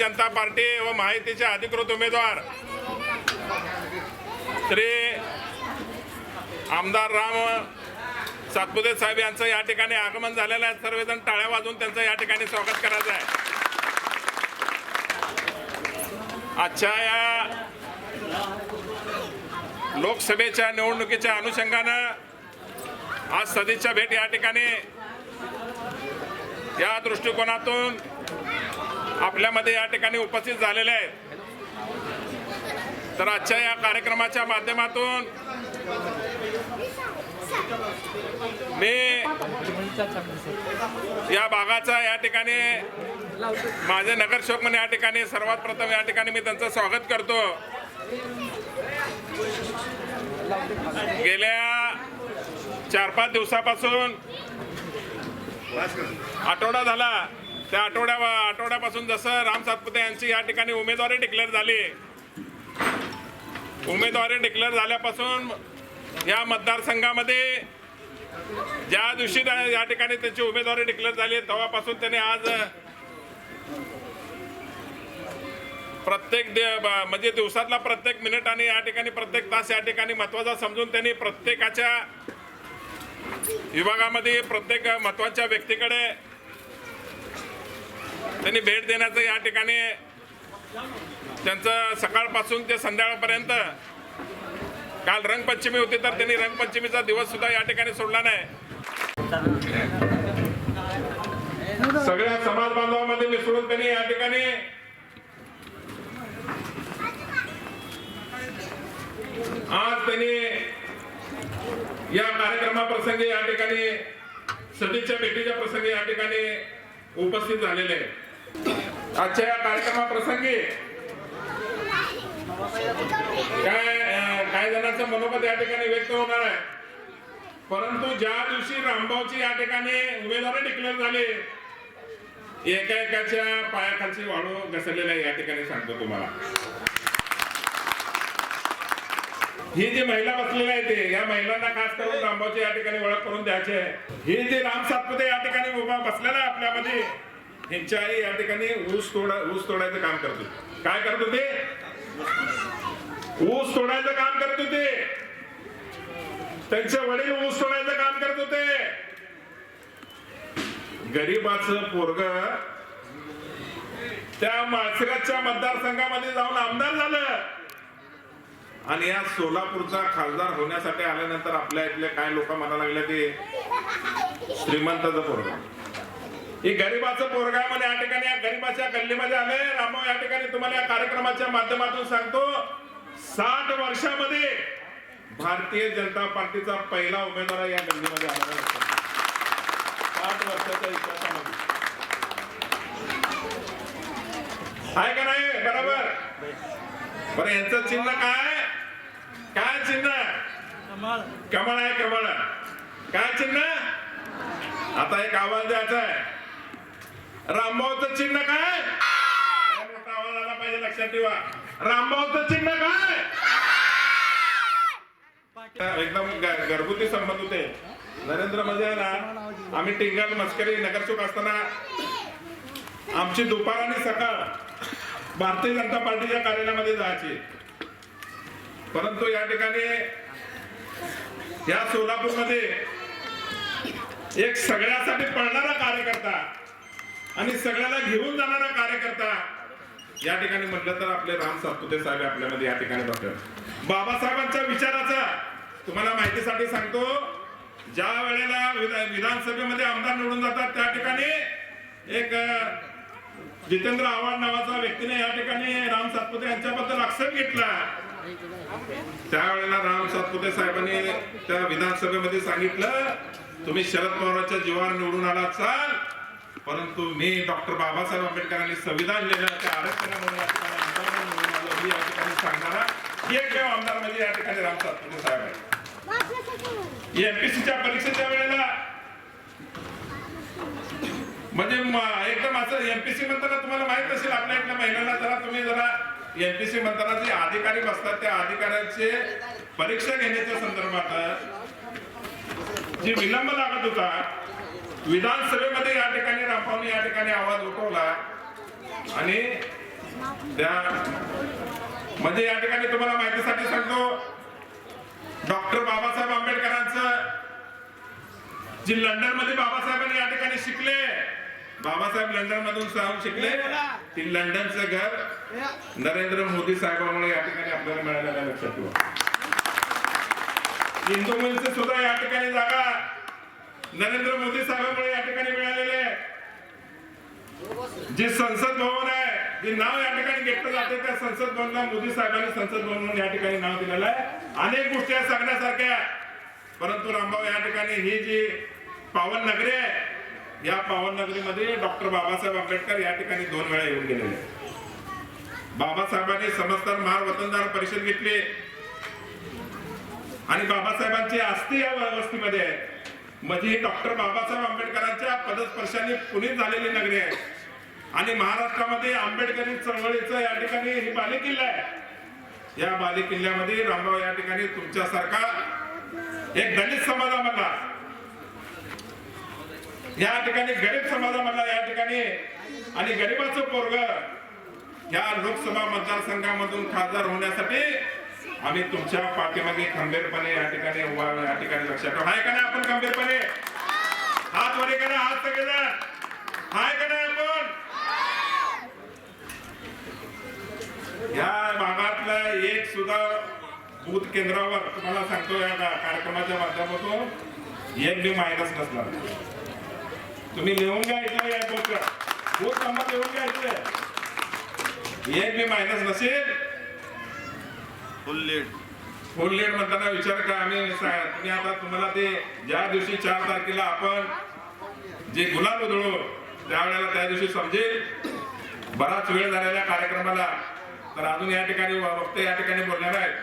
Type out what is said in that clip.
जनता party व महायुतीचे अधिकृत उमेदवार श्री आमदार राम सातपुते साहेब यांचं या ठिकाणी आगमन झालेलं आहे. सर्वजण टाळ्या वाजवून त्यांचं या ठिकाणी स्वागत करायचं आहे. आजच्या या लोकसभेच्या निवडणुकीच्या अनुषंगानं आज सदिच्छा भेट या ठिकाणी या दृष्टिकोनातून आपल्यामध्ये या ठिकाणी उपस्थित झालेले आहेत. तर आजच्या या कार्यक्रमाच्या माध्यमातून मी या भागाचा या ठिकाणी माझे नगरसेवक म्हणून या ठिकाणी सर्वात प्रथम या ठिकाणी मी त्यांचं स्वागत करतो. गेल्या चार पाच दिवसापासून आठवडा झाला. त्या आठवड्या आठवड्यापासून जसं राम सातपुते यांची या ठिकाणी उमेदवारी डिक्लेअर झाली. उमेदवारी डिक्लेअर झाल्यापासून या मतदारसंघामध्ये ज्या दिवशी त्या- या ठिकाणी त्यांची उमेदवारी डिक्लेअर झाली तेव्हापासून त्यांनी आज प्रत्येक दे म्हणजे दिवसातला प्रत्येक मिनिट आणि या ठिकाणी प्रत्येक तास या ठिकाणी महत्त्वाचा समजून त्यांनी प्रत्येकाच्या विभागामध्ये प्रत्येक महत्त्वाच्या व्यक्तीकडे त्यांनी भेट देण्याचं या ठिकाणी त्यांचं सकाळपासून ते संध्याकाळपर्यंत काल रंगपंचमी होती तर त्यांनी रंगपंचमीचा दिवस सुद्धा या ठिकाणी सोडला नाही सगळ्या समाज बांधवामध्ये मिसळून त्यांनी या ठिकाणी आज त्यांनी या कार्यक्रमाप्रसंगी या ठिकाणी सदिच्छा भेटीच्या प्रसंगी या ठिकाणी उपस्थित झालेले आहे. आजच्या या कार्यक्रमाप्रसंगी काय काही जणांचं मनोगत या ठिकाणी व्यक्त होणार आहे. परंतु ज्या दिवशी रामभाऊची या ठिकाणी उमेदवारी डिक्लेअर झाली एका एकाच्या पायाखालची वाळू घसरलेला या ठिकाणी सांगतो तुम्हाला. ही जी महिला बसलेली आहे ते या महिलांना खास करून रामभाऊची या ठिकाणी ओळख करून द्यायची आहे. ही जी राम सातपुते या ठिकाणी उभा बसलेला आहे आपल्यामध्ये ह्यांची आई या ठिकाणी ऊस तोडा ऊस तोडायचं काम करतो. काय करत होते? ऊस तोडायचं काम करत होते. त्यांचे वडील ऊस तोडायचं काम करत होते. गरीबाच पोरग त्या माळशिरसच्या मतदारसंघामध्ये जाऊन आमदार झालं. आणि या सोलापूरचा खासदार होण्यासाठी आल्यानंतर आपल्या इथले काय लोक म्हणा लागले ते? श्रीमंताचं पोरगा. ही गरीबाचं पोरगा म्हणे. या ठिकाणी या गरीबाच्या गल्लीमध्ये आले. रामभाऊ या ठिकाणी तुम्हाला या कार्यक्रमाच्या माध्यमातून सांगतो साठ वर्षामध्ये भारतीय जनता पार्टीचा पहिला उमेदवार या गल्लीमध्ये आहे. साठ वर्षाच्या इतिहासामध्ये. आहे का नाही? बरोबर? बरं यांचं चिन्ह काय? काय चिन्ह? कमळ आहे कमळ. काय चिन्ह? आता एक आवाज द्यायचा आहे. रामभाऊचं चिन्ह काय? लय मोठा आवाज आला पाहिजे लक्षात ठेवा. रामभाऊचं चिन्ह काय? एकदम घरगुती संबंध होते. नरेंद्रमध्ये ना आम्ही टिंगल मस्करी नगरसेवक असताना आमची दुपार आणि सकाळ भारतीय जनता पार्टीच्या कार्यालयामध्ये जायची. परंतु या ठिकाणी या सोलापूरमध्ये एक सगळ्यासाठी पळणारा कार्यकर्ता आणि सगळ्याला घेऊन जाणारा कार्यकर्ता. या ठिकाणी म्हटलं तर आपले राम सातपुते साहेब आपल्यामध्ये या ठिकाणी बघतात बाबासाहेबांच्या विचाराचा तुम्हाला माहितीसाठी सांगतो. ज्या वेळेला विधा- विधानसभेमध्ये आमदार निवडून जातात त्या ठिकाणी एक जितेंद्र आव्हाड नावाचा व्यक्तीने या ठिकाणी राम सातपुते यांच्याबद्दल आक्षेप घेतला. त्यावेळेला राम सातपुते साहेबांनी त्या विधानसभेमध्ये सांगितलं तुम्ही शरद पवारांच्या जीवावर निवडून आला असाल परंतु मी डॉक्टर बाबासाहेब आंबेडकरांनी संविधान लिहिलं त्या आरक्षणामुळे या ठिकाणी सांगणारा एकमेव आमदार म्हणजे या ठिकाणी राम सातपुते साहेब आहे एमपीसीच्या परीक्षेच्या वेळेला म्हणजे एकदम असं एमपीसी म्हणताना तुम्हाला माहीत असेल आपल्या इथल्या महिलांना जरा तुम्ही जरा एमपीसी म्हणताना जे अधिकारी बसतात त्या अधिकाऱ्यांचे परीक्षा घेण्याच्या संदर्भात जी विलंब लागत होता विधानसभेमध्ये या ठिकाणी रामपावने या ठिकाणी आवाज उठवला. आणि त्या म्हणजे या ठिकाणी तुम्हाला माहितीसाठी सांगतो डॉक्टर बाबासाहेब आंबेडकरांचं जी लंडनमध्ये बाबासाहेबांनी या ठिकाणी शिकले. बाबासाहेब लंडन मधून जाऊन शिकले. ती लंडनचं घर नरेंद्र मोदी साहेबांमुळे या ठिकाणी आपल्याला मिळालेलं लक्षात ठेवा. हिंदू मुलींचे सुद्धा या ठिकाणी नरेंद्र मोदी साहेबांमुळे या ठिकाणी मिळालेले आहे. जे संसद भवन आहे जे नाव या ठिकाणी घेतलं जाते त्या संसद भवनला मोदी साहेबांनी संसद भवन म्हणून या ठिकाणी नाव दिलेलं आहे. अनेक गोष्टी आहेत सांगण्यासारख्या परंतु रामभाऊ या ठिकाणी ही जी पावन नगरी आहे या पावन नगरीमध्ये डॉक्टर बाबासाहेब आंबेडकर या ठिकाणी दोन वेळा येऊन गेलेले आहेत. बाबासाहेबांनी समस्तर महार वतनदार परिषद घेतली. आणि बाबासाहेबांची आस्ती या वस्तीमध्ये आहे. म्हणजे डॉक्टर बाबासाहेब आंबेडकरांच्या पदस्पर्शाने पुणे झालेली नगरी आहे. आणि महाराष्ट्रामध्ये आंबेडकरी चळवळीचं या ठिकाणी ही बालेकिल्ला आहे. या बालेकिल्ल्यामध्ये रामराव या ठिकाणी तुमच्यासारखा एक दलित समाजामधला या ठिकाणी गरीब समाजामधला या ठिकाणी आणि गरीबाचं पोरग या लोकसभा मतदारसंघामधून खासदार होण्यासाठी आम्ही तुमच्या पाठीमागे खंबीरपणे या ठिकाणी उभा या ठिकाणी लक्षात ठेवा. हाय का नाही आपण खंबीरपणे? हात वरे करा हात सगळेजण. हाय का नाही आपण? या भागातला एक सुद्धा बूथ केंद्रावर तुम्हाला सांगतो या कार्यक्रमाच्या माध्यमातून एक बी मायनस नसला तुम्ही लिहून घ्या इथं या गोष्ट. बूथ नंबर लिहून घ्या इथे. एक बी मायनस नसेल फुल लीड. फुल लेट म्हणताना विचार करा आम्ही तुम्ही आता तुम्हाला ते ज्या दिवशी चार तारखेला आपण जे गुलाब उधळू त्यावेळेला त्या दिवशी समजेल. बराच वेळ झालेल्या कार्यक्रमाला. तर अजून या ठिकाणी वक्ते या ठिकाणी बोलणार आहेत.